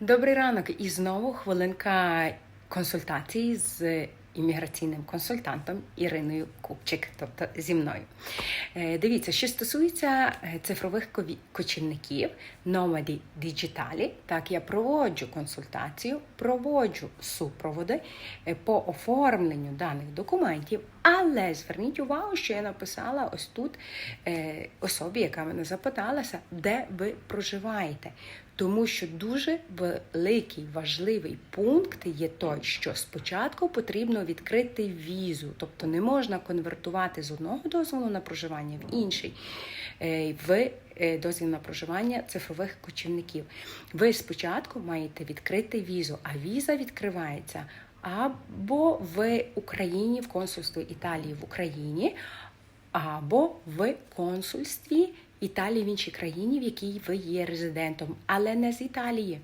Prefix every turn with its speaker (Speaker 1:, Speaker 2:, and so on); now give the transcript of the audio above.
Speaker 1: Добрий ранок і знову хвилинка консультації з імміграційним консультантом Іриною Купчик, тобто зі мною. Е, Дивіться, що стосується е, цифрових кочівників, номаді діджиталі, так я проводжу консультацію, проводжу супроводи е, по оформленню даних документів, але зверніть увагу, що я написала ось тут особі, яка мене запиталася, де ви проживаєте. Тому що дуже великий важливий пункт є той, що спочатку потрібно відкрити візу, тобто не можна конвертувати з одного дозволу на проживання в інший е, в е, дозвіл на проживання цифрових кочівників. Ви спочатку маєте відкрити візу, а віза відкривається або в Україні, в консульстві Італії в Україні, або в консульстві Італії в іншій країні, в якій ви є резидентом, але не з Італії.